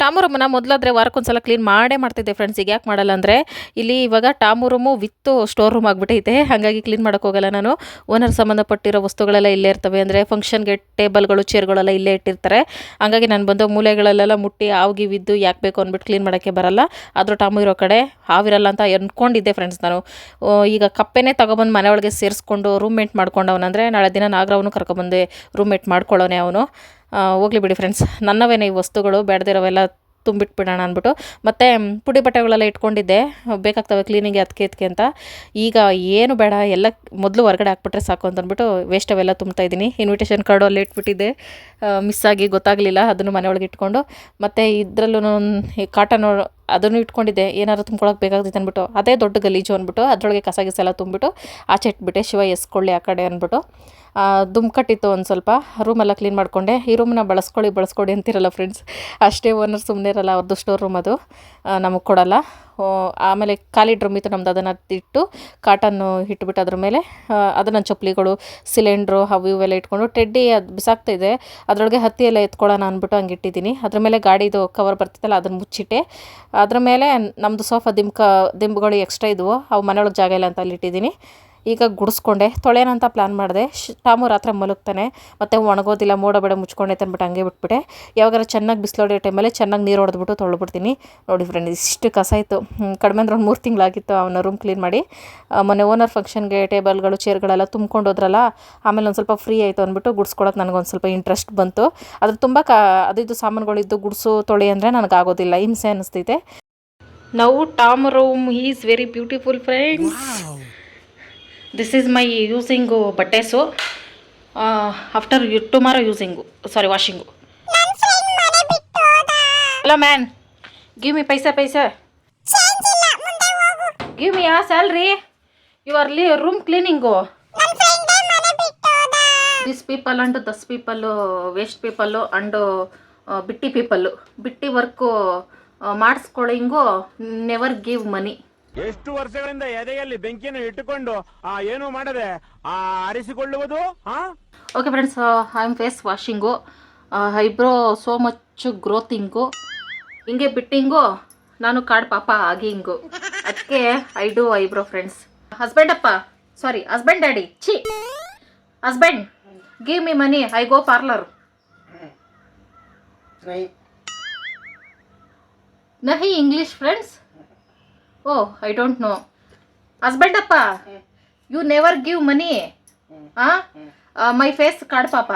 A: ಟಾಮು ರೂಮನ್ನು ಮೊದಲಾದರೆ ವಾರಕ್ಕೊಂದ್ಸಲ ಕ್ಲೀನ್ ಮಾಡೇ ಮಾಡ್ತಿದ್ದೆ ಫ್ರೆಂಡ್ಸ್ ಈಗ ಯಾಕೆ ಮಾಡಲ್ಲ ಅಂದರೆ ಇಲ್ಲಿ ಇವಾಗ ಟಾಮು ರೂಮು ವಿತ್ತು ಸ್ಟೋರ್ ರೂಮ್ ಆಗಿಬಿಟ್ಟೈತೆ ಹಾಗಾಗಿ ಕ್ಲೀನ್ ಹೋಗಲ್ಲ ನಾನು ಓನರ್ ಸಂಬಂಧಪಟ್ಟಿರೋ ವಸ್ತುಗಳೆಲ್ಲ ಇಲ್ಲೇ ಇರ್ತವೆ ಅಂದರೆ ಫಂಕ್ಷನ್ಗೆ ಟೇಬಲ್ಗಳು ಚೇರ್ಗಳೆಲ್ಲ ಇಲ್ಲೇ ಇಟ್ಟಿರ್ತಾರೆ ಹಾಗಾಗಿ ನಾನು ಬಂದು ಮೂಲೆಗಳಲ್ಲೆಲ್ಲ ಮುಟ್ಟಿ ಬಿದ್ದು ಯಾಕೆ ಬೇಕು ಅಂದ್ಬಿಟ್ಟು ಕ್ಲೀನ್ ಮಾಡೋಕ್ಕೆ ಬರಲ್ಲ ಆದರೂ ಟಾಮು ಇರೋ ಕಡೆ ಹಾವಿರಲ್ಲ ಅಂತ ಅಂದ್ಕೊಂಡಿದ್ದೆ ಫ್ರೆಂಡ್ಸ್ ನಾನು ಈಗ ಕಪ್ಪೆನೇ ತೊಗೊಬಂದು ಮನೆಯೊಳಗೆ ಸೇರಿಸ್ಕೊಂಡು ರೂಮ್ ಮೇಟ್ ಮಾಡ್ಕೊಂಡವನಂದರೆ ನಾಳೆ ದಿನ ನಾಗರವನು ಕರ್ಕೊಂಬಂದೆ ರೂಮ್ ಮೇಟ್ ಮಾಡ್ಕೊಳ್ಳೋನೆ ಅವನು ಹೋಗ್ಲಿ ಬಿಡಿ ಫ್ರೆಂಡ್ಸ್ ನನ್ನವೇನೆ ಈ ವಸ್ತುಗಳು ಬೇಡದಿರೋವೆಲ್ಲ ತುಂಬಿಟ್ಬಿಡೋಣ ಅಂದ್ಬಿಟ್ಟು ಮತ್ತು ಪುಡಿ ಬಟ್ಟೆಗಳೆಲ್ಲ ಇಟ್ಕೊಂಡಿದ್ದೆ ಬೇಕಾಗ್ತವೆ ಕ್ಲೀನಿಂಗ್ ಅದಕ್ಕೆ ಇದಕ್ಕೆ ಅಂತ ಈಗ ಏನು ಬೇಡ ಎಲ್ಲ ಮೊದಲು ಹೊರಗಡೆ ಹಾಕ್ಬಿಟ್ರೆ ಸಾಕು ಅಂತಂದ್ಬಿಟ್ಟು ವೇಸ್ಟ್ ಅವೆಲ್ಲ ತುಂಬ್ತಾ ಇದ್ದೀನಿ ಇನ್ವಿಟೇಷನ್ ಕಾರ್ಡು ಅಲ್ಲಿ ಇಟ್ಬಿಟ್ಟಿದ್ದೆ ಮಿಸ್ ಆಗಿ ಗೊತ್ತಾಗಲಿಲ್ಲ ಅದನ್ನು ಮನೆಯೊಳಗೆ ಇಟ್ಕೊಂಡು ಮತ್ತು ಇದರಲ್ಲೂ ಕಾಟನ್ ಅದನ್ನು ಇಟ್ಕೊಂಡಿದ್ದೆ ಏನಾದ್ರು ತುಂಬ್ಕೊಳಕ್ಕೆ ಬೇಕಾಗ್ತೈತೆ ಅಂದ್ಬಿಟ್ಟು ಅದೇ ದೊಡ್ಡ ಗಲೀಜು ಅಂದ್ಬಿಟ್ಟು ಅದರೊಳಗೆ ಕಸ ಗಿಸ ಎಲ್ಲ ತುಂಬಿಬಿಟ್ಟು ಆಚೆ ಇಟ್ಬಿಟ್ಟೆ ಶಿವ ಎಸ್ಕೊಳ್ಳಿ ಆ ಕಡೆ ಅಂದ್ಬಿಟ್ಟು ದುಮ್ಕಟ್ಟಿತ್ತು ಒಂದು ಸ್ವಲ್ಪ ರೂಮೆಲ್ಲ ಕ್ಲೀನ್ ಮಾಡಿಕೊಂಡೆ ಈ ರೂಮನ್ನ ಬಳಸ್ಕೊಳ್ಳಿ ಬಳಸ್ಕೊಳ್ಳಿ ಅಂತಿರಲ್ಲ ಫ್ರೆಂಡ್ಸ್ ಅಷ್ಟೇ ಓನರ್ ಸುಮ್ಮನೆ ಇರಲ್ಲ ಅವ್ರದ್ದು ಸ್ಟೋರ್ ರೂಮ್ ಅದು ನಮಗೆ ಕೊಡಲ್ಲ ಆಮೇಲೆ ಖಾಲಿ ಡ್ರಮ್ ಇತ್ತು ನಮ್ದು ಅದನ್ನು ಇಟ್ಟು ಕಾಟನ್ನು ಇಟ್ಬಿಟ್ಟು ಅದ್ರ ಮೇಲೆ ಅದನ್ನು ಚಪ್ಪಲಿಗಳು ಸಿಲಿಂಡ್ರು ಅವು ಇವೆಲ್ಲ ಇಟ್ಕೊಂಡು ಟೆಡ್ಡಿ ಅದು ಬಿಸಾಕ್ತಾ ಇದೆ ಅದರೊಳಗೆ ಹತ್ತಿ ಎಲ್ಲ ಎತ್ಕೊಳ್ಳೋಣ ಅಂದ್ಬಿಟ್ಟು ಹಂಗೆ ಇಟ್ಟಿದ್ದೀನಿ ಅದ್ರ ಮೇಲೆ ಗಾಡಿದು ಕವರ್ ಬರ್ತಿತ್ತಲ್ಲ ಅದನ್ನು ಮುಚ್ಚಿಟ್ಟೆ ಅದ್ರ ಮೇಲೆ ನಮ್ಮದು ಸೋಫಾ ದಿಂಬ ದಿಂಬುಗಳು ಎಕ್ಸ್ಟ್ರಾ ಇದ್ವು ಅವು ಮನೆಯೊಳಗೆ ಜಾಗ ಇಲ್ಲ ಅಂತ ಅಲ್ಲಿ ಇಟ್ಟಿದ್ದೀನಿ ಈಗ ಗುಡಿಸ್ಕೊಂಡೆ ತೊಳೆಯೋಣಂತ ಪ್ಲ್ಯಾನ್ ಮಾಡಿದೆ ಟಾಮು ರಾತ್ರಿ ಮಲಗ್ತಾನೆ ಮತ್ತು ಒಣಗೋದಿಲ್ಲ ಮೋಡ ಬೇಡ ಮುಚ್ಕೊಂಡೈತೆ ಅಂದ್ಬಿಟ್ಟು ಹಂಗೆ ಬಿಟ್ಬಿಟ್ಟೆ ಯಾವಾಗಾರ ಚೆನ್ನಾಗಿ ಬಿಸಿಲೋಡಿಯೋ ಟೈಮಲ್ಲಿ ಚೆನ್ನಾಗಿ ನೀರು ಹೊಡೆದ್ಬಿಟ್ಟು ತೊಳ್ಬಿಡ್ತೀನಿ ನೋಡಿ ಫ್ರೆಂಡ್ ಇಷ್ಟು ಕಸ ಇತ್ತು ಕಡಿಮೆ ಅಂದ್ರೆ ಒಂದು ಮೂರು ತಿಂಗಳಾಗಿತ್ತು ಅವನ ರೂಮ್ ಕ್ಲೀನ್ ಮಾಡಿ ಮೊನ್ನೆ ಓನರ್ ಫಂಕ್ಷನ್ಗೆ ಟೇಬಲ್ಗಳು ಚೇರ್ಗಳೆಲ್ಲ ತುಂಬ್ಕೊಂಡು ಹೋದ್ರಲ್ಲ ಆಮೇಲೆ ಒಂದು ಸ್ವಲ್ಪ ಫ್ರೀ ಆಯಿತು ಅಂದ್ಬಿಟ್ಟು ಗುಡ್ಸ್ಕೊಳಕ್ಕೆ ಒಂದು ಸ್ವಲ್ಪ ಇಂಟ್ರೆಸ್ಟ್ ಬಂತು ಅದ್ರ ತುಂಬ ಕ ಅದಿದ್ದು ಸಾಮಾನುಗಳಿದ್ದು ಗುಡಿಸು ತೊಳೆ ಅಂದರೆ ನನಗಾಗೋದಿಲ್ಲ ಹಿಂಸೆ ಅನ್ನಿಸ್ತೈತೆ ನಾವು Tom room is very beautiful friends this is my using ಬಟ್ಟೆಸು after you tomorrow using sorry washing hello man give me paisa paisa give me ya salary you are ಲಿ room cleaning this people and thus people waste people and ಬಿಟ್ಟಿ people ಬಿಟ್ಟಿ work ಮಾಡಿಸ್ಕೊಳ್ಳಿಂಗು never give money
I: ಎಷ್ಟು ವರ್ಷಗಳಿಂದ ಎದೆಯಲ್ಲಿ ಬೆಂಕಿಯನ್ನು ಇಟ್ಟುಕೊಂಡು ಆ ಏನು ಮಾಡದೆ ಆ ಆರಿಸಿಕೊಳ್ಳುವುದು
A: okay friends I am face washing eyebrow so much growthing ಹಿಂಗೆ ಬಿಟ್ಟಿಂಗು ನಾನು ಕಾಡ್ ಪಾಪ ಆಗಿ ಹಿಂಗು ಅದಕ್ಕೆ I do eyebrow friends husband ಅಪ್ಪ ಸಾರಿ ಹಸ್ಬೆಂಡ್ ಡ್ಯಾಡಿ ಛೀ husband give me money I go parlour ನಹಿ English friends oh I don't know ಹಸ್ಬೆಂಡಪ್ಪ you never give money my face ಕಾಡ್ ಪಾಪ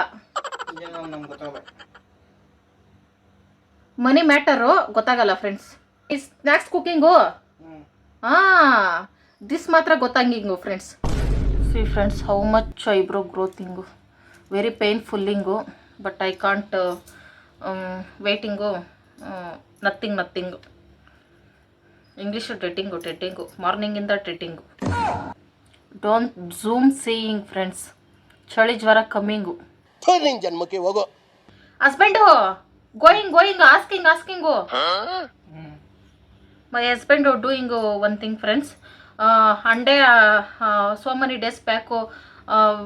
A: ಮನಿ ಮ್ಯಾಟರು ಗೊತ್ತಾಗಲ್ಲ ಫ್ರೆಂಡ್ಸ್ ಈ ಸ್ನ್ಯಾಕ್ಸ್ ಕುಕ್ಕಿಂಗು ದಿಸ್ ಮಾತ್ರ ಗೊತ್ತಾಗಿಂಗು friends see friends how much eyebrow growthing very painfulling but I can't waiting nothing nothing English ಟೆಟ್ಟಿಂಗು ಟೆಟ್ಟಿಂಗು ಮಾರ್ನಿಂಗಿಂದ ಟೆಟ್ಟಿಂಗು don't zoom seeing friends ಚಳಿ ಜ್ವರ ಕಮ್ಮಿಂಗು
H: ನಿನ್ನ ಜನ್ಮಕ್ಕೆ ಹೋಗೋ
A: husband going going asking asking my husband doing one thing friends ಅಂಡೆ so many days back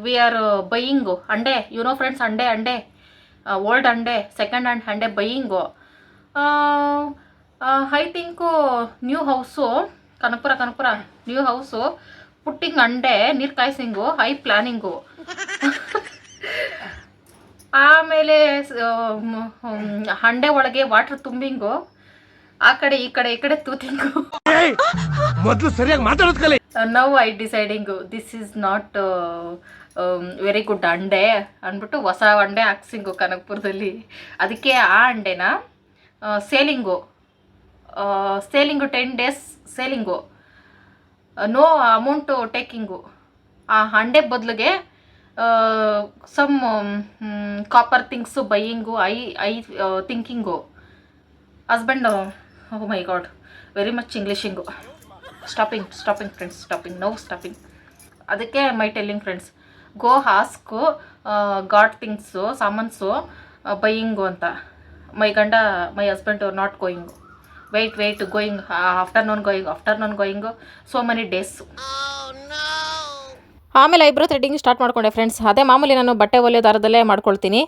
A: we are buying ಅಂಡೆ you know friends ಅಂಡೆ ಅಂಡೆ old ಅಂಡೆ second hand ಅಂಡೆ buying I think new house Kanakapura Kanakapura new house putting ಅಂಡೆ ನೀರು ಕಾಯಿಸಿಂಗು high planning ಆಮೇಲೆ ಹಂಡೆ ಒಳಗೆ water ತುಂಬಿಂಗು ಆ ಕಡೆ ಈ ಕಡೆ ಈ ಕಡೆ ತೂತಿಂಗು
C: ಮೊದಲು ಸರಿಯಾಗಿ ಮಾತಾಡೋದು
A: now I deciding this is not very good ಅಂಡೆ ಅಂದ್ಬಿಟ್ಟು ಹೊಸ ಅಂಡೆ ಹಾಕ್ಸಿಂಗು ಕನಕಪುರದಲ್ಲಿ ಅದಕ್ಕೆ ಆ ಅಂಡೆನ selling selling ten days selling no amount taking ಆ ಹಂಡೆ ಬದಲಿಗೆ some copper things buying I I thinking husband oh my God very much Englishing stopping stopping friends stopping no stopping ಅದಕ್ಕೆ ಮೈ ಟೆಲ್ಲಿಂಗ್ ಫ್ರೆಂಡ್ಸ್ ಗೋ ಹಾಸ್ಕು god things ಸಾಮಾನ್ಸು buying ಅಂತ my ಗಂಡ my husband not going wait wait going uh, afternoon going afternoon going so many days oh, no. ಆಮೇಲೆ eyebrow threading start ಮಾಡ್ಕೊಂಡೆ friends ಅದೇ ಮಾಮೂಲಿ ನಾನು ಬಟ್ಟೆ ಒಲೆ ದಾರದಲ್ಲೇ ಮಾಡ್ಕೊಳ್ತೀನಿ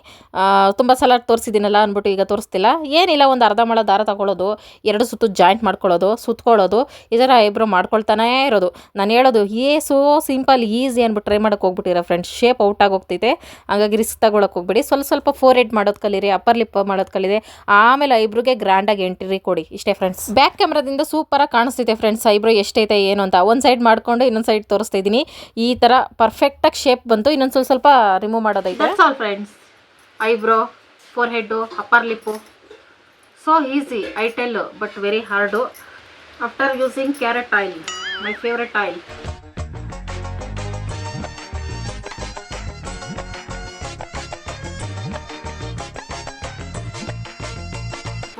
A: ತುಂಬ ಸಲ ತೋರಿಸಿದ್ದೀನಲ್ಲ ಅಂದ್ಬಿಟ್ಟು ಈಗ ತೋರಿಸ್ತಿಲ್ಲ ಏನಿಲ್ಲ ಒಂದು ಅರ್ಧ ಮಳ ದಾರ ತಗೊಳ್ಳೋದು ಎರಡು ಸುತ್ತು ಜಾಯಿಂಟ್ ಮಾಡ್ಕೊಳ್ಳೋದು ಸುತ್ಕೊಳ್ಳೋದು ಈ ಥರ ಐಬ್ರೋ ಮಾಡ್ಕೊಳ್ತಾನೇ ಇರೋದು ನಾನು ಹೇಳೋದು ಏ ಸೋ ಸಿಂಪಲ್ ಈಸಿ ಅಂದ್ಬಿಟ್ಟು ಟ್ರೈ ಮಾಡೋಕ್ಕೆ ಹೋಗ್ಬಿಟ್ಟಿರ ಫ್ರೆಂಡ್ಸ್ ಶೇಪ್ ಔಟ್ ಆಗೋಗ್ತೈತೆ ಹಾಗಾಗಿ ರಿಸ್ಕ್ ತಗೊಳಕ್ಕೆ ಹೋಗ್ಬಿಡಿ ಸ್ವಲ್ಪ ಸ್ವಲ್ಪ ಫೋರ್ ಹೆಡ್ ಮಾಡೋದು ಕಲೀರಿ ಅಪ್ಪರ್ ಲಿಪ್ ಮಾಡೋದು ಕಲಿದೆ ಆಮೇಲೆ ಐಬ್ರೋಗೆ ಗ್ರ್ಯಾಂಡಾಗಿ ಎಂಟ್ರಿ ಕೊಡಿ ಇಷ್ಟೇ ಫ್ರೆಂಡ್ಸ್ ಬ್ಯಾಕ್ ಕ್ಯಾಮ್ರಾದಿಂದ ಸೂಪರಾಗಿ ಕಾಣಿಸ್ತೈತೆ ಫ್ರೆಂಡ್ಸ್ ಐಬ್ರೋ ಎಷ್ಟೈತೆ ಏನು ಅಂತ ಒಂದು ಸೈಡ್ ಮಾಡ್ಕೊಂಡು ಇನ್ನೊಂದು ಸೈಡ್ ತೋರಿಸ್ತಾ ಇದ್ದೀನಿ ಈ ಥರ ಥರ ಪರ್ಫೆಕ್ಟಾಗಿ ಶೇಪ್ ಬಂತು ಇನ್ನೊಂದು ಸ್ವಲ್ಪ ಸ್ವಲ್ಪ remove ಮಾಡೋದೈತೆ all friends eyebrow forehead upper lip so easy I tell but very hard after using carrot oil my favourite oil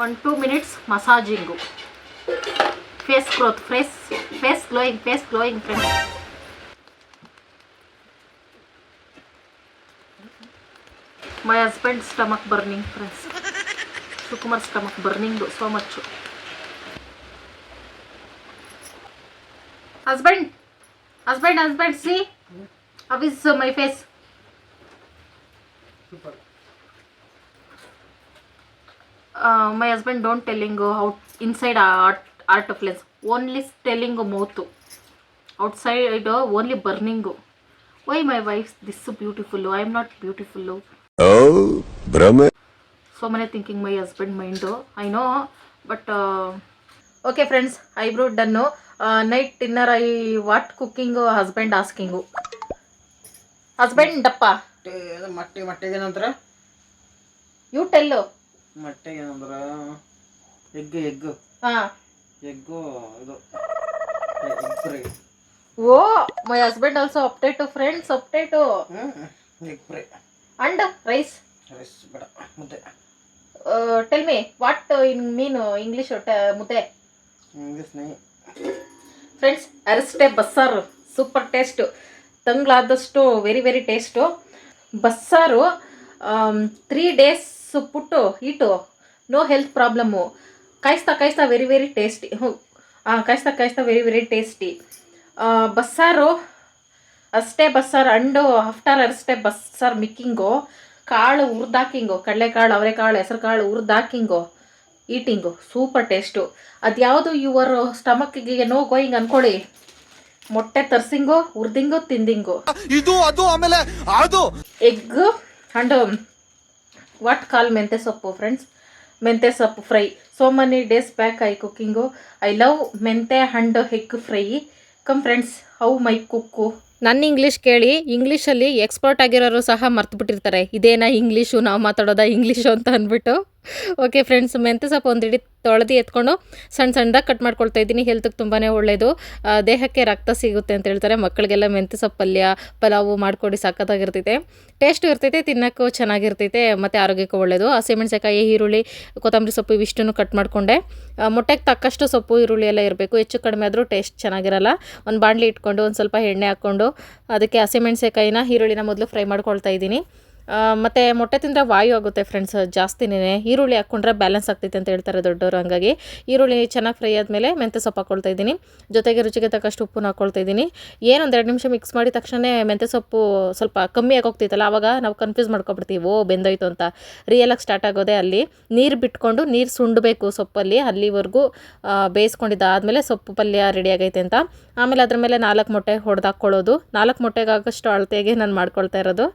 A: one two minutes massaging face growth face face glowing face glowing friends My husband stomach burning, friends. Sukumar stomach burning, do so much. Husband, husband, husband, see? How is uh, my face? Super. Uh, my husband don't telling uh, how inside art art of lens only telling uh, mouth outside uh, only burning why my wife this so beautiful i am not beautiful so ಮನೆ thinking my husband mind I know but okay friends eyebrow done night dinner I what cooking husband asking husband ಡಪ್ಪ
F: ಮೊಟ್ಟೆ ಮೊಟ್ಟೆಗೆ ಏನಂದ್ರೆ
A: you ಟೆಲ್ಲು
F: ಮೊಟ್ಟೆಗೆ ಏನಂದ್ರೆ egg egg
A: ಹಾಂ
F: egg ಇದು
A: ಓ my husband also update friends update
F: egg fry
A: and rice
F: rice ಬೇಡ ಮುದ್ದೆ
A: tell me what in mean English ಮುದ್ದೆ friends ಅರಸ್ಟೆ ಬಸ್ಸಾರು ಸೂಪರ್ ಟೇಸ್ಟು ತಂಗ್ಳಾದಷ್ಟು ವೆರಿ ವೆರಿ ಟೇಸ್ಟು ಬಸ್ಸಾರು three days put it no health problem ಕಾಯಿಸ್ತಾ ಕಾಯಿಸ್ತಾ very very tasty ಹ್ಞೂ ಕಾಯಿಸ್ತಾ ಕಾಯಿಸ್ತಾ ವೆರಿ ವೆರಿ ಟೇಸ್ಟಿ ಬಸ್ಸಾರು ಅಷ್ಟೇ ಸರ್ ಅಂಡು ಆಫ್ಟರ್ ಅಷ್ಟೇ ಸರ್ ಮಿಕ್ಕಿಂಗು ಕಾಳು ಕಾಳು ಕಡಲೆಕಾಳು ಅವರೆಕಾಳು ಹೆಸರು ಕಾಳು ಹಾಕಿಂಗೋ ಈಟಿಂಗು ಸೂಪರ್ ಟೇಸ್ಟು ಅದು ಯಾವುದು ಇವರ ಸ್ಟಮಕ್ಕಿಗೆ ನೋ ಗೋಯಿಂಗ್ ಅನ್ಕೊಳ್ಳಿ ಮೊಟ್ಟೆ ತರ್ಸಿಂಗು ಹುರಿದಿಂಗು ತಿಂದಿಂಗು
H: ಇದು ಅದು ಆಮೇಲೆ ಅದು
A: ಎಗ್ ಅಂಡ್ ವಾಟ್ ಕಾಲ್ ಮೆಂತೆ ಸೊಪ್ಪು ಫ್ರೆಂಡ್ಸ್ ಮೆಂತೆ ಸೊಪ್ಪು fry so many days back I cooking I love ಮೆಂತೆ and egg fry come friends how my cook ನನ್ನ ಇಂಗ್ಲೀಷ್ ಕೇಳಿ ಇಂಗ್ಲೀಷಲ್ಲಿ ಎಕ್ಸ್ಪರ್ಟ್ ಆಗಿರೋರು ಸಹ ಮರ್ತು ಬಿಟ್ಟಿರ್ತಾರೆ ಇದೇನಾ ಇಂಗ್ಲೀಷು ನಾವು ಮಾತಾಡೋದಾ ಇಂಗ್ಲೀಷು ಅಂತ ಅಂದ್ಬಿಟ್ಟು ಓಕೆ ಫ್ರೆಂಡ್ಸ್ ಮೆಂತ್ಯ ಸೊಪ್ಪು ಒಂದು ಹಿಡಿ ತೊಳೆದು ಎತ್ಕೊಂಡು ಸಣ್ಣ ಸಣ್ಣದಾಗಿ ಕಟ್ ಮಾಡ್ಕೊಳ್ತಾ ಇದ್ದೀನಿ ಹೆಲ್ತ್ಗೆ ತುಂಬಾ ಒಳ್ಳೆಯದು ದೇಹಕ್ಕೆ ರಕ್ತ ಸಿಗುತ್ತೆ ಅಂತ ಹೇಳ್ತಾರೆ ಮಕ್ಕಳಿಗೆಲ್ಲ ಮೆಂತ್ಯ ಸೊಪ್ಪು ಪಲ್ಯ ಪಲಾವು ಮಾಡಿಕೊಡಿ ಸಾಕತ್ತಾಗಿರ್ತೈತೆ ಟೇಸ್ಟು ಇರ್ತೈತೆ ತಿನ್ನೋಕ್ಕೂ ಚೆನ್ನಾಗಿರ್ತೈತೆ ಮತ್ತು ಆರೋಗ್ಯಕ್ಕೂ ಒಳ್ಳೆಯದು ಹಸಿಮೆಣಸಿನಕಾಯಿ ಈರುಳ್ಳಿ ಕೊತ್ತಂಬರಿ ಸೊಪ್ಪು ಇವಿಷ್ಟೂ ಕಟ್ ಮಾಡಿಕೊಂಡೆ ಮೊಟ್ಟೆಗೆ ತಕ್ಕಷ್ಟು ಸೊಪ್ಪು ಈರುಳ್ಳಿ ಎಲ್ಲ ಇರಬೇಕು ಹೆಚ್ಚು ಕಡಿಮೆ ಆದರೂ ಟೇಸ್ಟ್ ಚೆನ್ನಾಗಿರಲ್ಲ ಒಂದು ಬಾಣಲಿ ಇಟ್ಕೊಂಡು ಒಂದು ಸ್ವಲ್ಪ ಎಣ್ಣೆ ಹಾಕ್ಕೊಂಡು ಅದಕ್ಕೆ ಹಸಿಮೆಣಸಿನಕಾಯಿನ ಈರುಳ್ಳಿನ ಮೊದಲು ಫ್ರೈ ಮಾಡ್ಕೊಳ್ತಾ ಇದ್ದೀನಿ ಮತ್ತು ಮೊಟ್ಟೆ ತಿಂದರೆ ವಾಯು ಆಗುತ್ತೆ ಫ್ರೆಂಡ್ಸ್ ಜಾಸ್ತಿನೇ ಈರುಳ್ಳಿ ಹಾಕ್ಕೊಂಡ್ರೆ ಬ್ಯಾಲೆನ್ಸ್ ಆಗ್ತೈತೆ ಅಂತ ಹೇಳ್ತಾರೆ ದೊಡ್ಡವರು ಹಾಗಾಗಿ ಈರುಳ್ಳಿ ಚೆನ್ನಾಗಿ ಫ್ರೈ ಆದಮೇಲೆ ಮೆಂತ್ಯ ಸೊಪ್ಪು ಹಾಕ್ಕೊಳ್ತಾ ಇದ್ದೀನಿ ಜೊತೆಗೆ ರುಚಿಗೆ ತಕ್ಕಷ್ಟು ಉಪ್ಪು ಹಾಕ್ಕೊಳ್ತಾ ಇದ್ದೀನಿ ಏನೊಂದು ಎರಡು ನಿಮಿಷ ಮಿಕ್ಸ್ ಮಾಡಿದ ತಕ್ಷಣ ಮೆಂತ್ಯ ಸೊಪ್ಪು ಸ್ವಲ್ಪ ಕಮ್ಮಿ ಆಗೋಗ್ತೈತಲ್ಲ ಆವಾಗ ನಾವು ಕನ್ಫ್ಯೂಸ್ ಮಾಡ್ಕೊಬಿಡ್ತೀವಿ ಓ ಬೆಂದೋಯ್ತು ಅಂತ ರಿಯಲಾಗಿ ಸ್ಟಾರ್ಟ್ ಆಗೋದೇ ಅಲ್ಲಿ ನೀರು ಬಿಟ್ಕೊಂಡು ನೀರು ಸುಂಡಬೇಕು ಸೊಪ್ಪಲ್ಲಿ ಅಲ್ಲಿವರೆಗೂ ಬೇಯಿಸ್ಕೊಂಡಿದ್ದಾದಮೇಲೆ ಸೊಪ್ಪು ಪಲ್ಯ ರೆಡಿ ಆಗೈತೆ ಅಂತ ಆಮೇಲೆ ಅದ್ರ ಮೇಲೆ ನಾಲ್ಕು ಮೊಟ್ಟೆ ಹೊಡೆದಾಕ್ಕೊಳ್ಳೋದು ನಾಲ್ಕು ಮೊಟ್ಟೆಗಾಗಷ್ಟು ಅಳತೆಗೆ ನಾನು ಮಾಡ್ಕೊಳ್ತಾ ಇರೋದು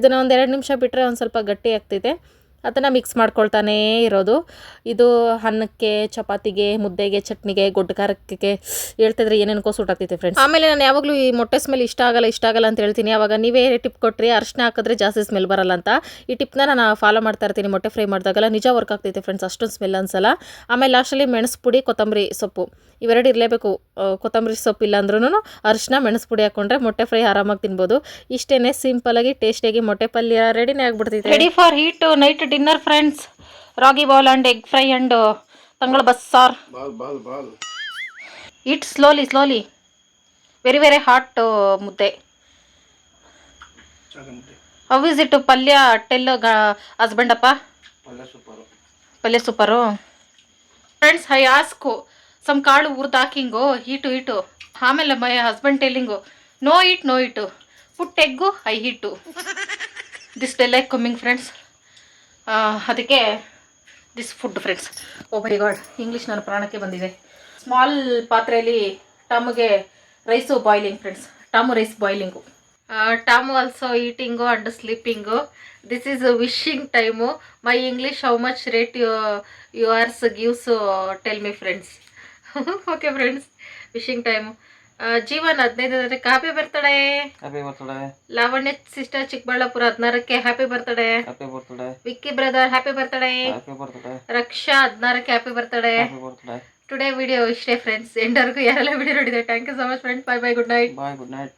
A: ಇದನ್ನು ಒಂದೆರಡು ನಿಮಿಷ ಬಿಟ್ಟರೆ ಒಂದು ಸ್ವಲ್ಪ ಗಟ್ಟಿ ಆಗ್ತೈತೆ ಅದನ್ನು ಮಿಕ್ಸ್ ಮಾಡ್ಕೊಳ್ತಾನೇ ಇರೋದು ಇದು ಅನ್ನಕ್ಕೆ ಚಪಾತಿಗೆ ಮುದ್ದೆಗೆ ಚಟ್ನಿಗೆ ಗೊಡ್ಡು ಖಾರಕ್ಕೆ ಹೇಳ್ತಿದ್ರೆ ಏನೇನೋ ಸುಟ್ಟಾಗ್ತೈತೆ ಫ್ರೆಂಡ್ಸ್ ಆಮೇಲೆ ನಾನು ಯಾವಾಗಲೂ ಈ ಮೊಟ್ಟೆ ಸ್ಮೆಲ್ ಇಷ್ಟ ಆಗಲ್ಲ ಇಷ್ಟ ಆಗಲ್ಲ ಅಂತ ಹೇಳ್ತೀನಿ ಆವಾಗ ನೀವೇ ಟಿಪ್ ಕೊಟ್ಟರೆ ಅರ್ಶಿನ ಹಾಕಿದ್ರೆ ಜಾಸ್ತಿ ಸ್ಮೆಲ್ ಬರಲ್ಲ ಅಂತ ಈ ಟಿಪ್ನ ನಾನು ಫಾಲೋ ಮಾಡ್ತಾ ಇರ್ತೀನಿ ಮೊಟ್ಟೆ ಫ್ರೈ ಮಾಡಿದಾಗಲ್ಲ ನಿಜ ವರ್ಕ್ ಆಗ್ತೈತೆ ಫ್ರೆಂಡ್ಸ್ ಅಷ್ಟೊಂದು ಸ್ಮೆಲ್ ಅನ್ಸಲ್ಲ ಆಮೇಲೆ ಲಾಸ್ಟಲ್ಲಿ ಮೆಣಸು ಪುಡಿ ಕೊತ್ತಂಬರಿ ಸೊಪ್ಪು ಇವೆರಡು ಇರಲೇಬೇಕು ಕೊತ್ತಂಬರಿ ಸೊಪ್ಪು ಇಲ್ಲಾಂದ್ರೂ ಅರ್ಶಿನ ಮೆಣಸು ಪುಡಿ ಹಾಕ್ಕೊಂಡ್ರೆ ಮೊಟ್ಟೆ ಫ್ರೈ ಆರಾಮಾಗಿ ತಿನ್ಬೋದು ಇಷ್ಟೇ ಟೇಸ್ಟ್ ಟೇಸ್ಟಿಯಾಗಿ ಮೊಟ್ಟೆ ಪಲ್ಯ ರೆಡಿನೇ ಆಗಿಬಿಡ್ತೈತೆ ready for heat night dinner friends ragi bowl and egg fry and ತಂಗಳ ಬಸ್ಸಾರ್ it slowly slowly very very hot ಮುದ್ದೆ ಹೌ ಇಸ್ ಇಟ್ ಪಲ್ಯ ಟೆಲ್ ಹಸ್ಬೆಂಡಪ್ಪ
F: ಪಲ್ಯ super
A: friends I ask some ಕಾಳು ಹುರಿದು ಹೀಟು ಹೀಟು ಆಮೇಲೆ my husband telling no it no it put egg I ಹಿಟ್ಟು this day like coming friends ಅದಕ್ಕೆ this food friends oh by God English ನನ್ನ ಪ್ರಾಣಕ್ಕೆ ಬಂದಿದೆ ಸ್ಮಾಲ್ ಪಾತ್ರೆಯಲ್ಲಿ ಟಾಮುಗೆ rice boiling friends Tom rice boiling Tom also eating and sleeping this is wishing time my English how much rate you you ours gives tell me friends okay friends wishing time Jeevan ಹದಿನೈದು happy birthday
F: happy
A: Lavanya sister Chikkaballapur ಹದಿನಾರಕ್ಕೆ happy birthday
F: happy
A: Vicky brother happy birthday
F: happy
A: Raksha ಹದಿನಾರಕ್ಕೆ happy birthday
F: happy
A: today video ಇಷ್ಟೇ friends ಎಂಡರ್ಗೂ ಯಾರೆಲ್ಲ video ನೋಡಿದೆ thank you so much friends bye bye good night
F: bye good night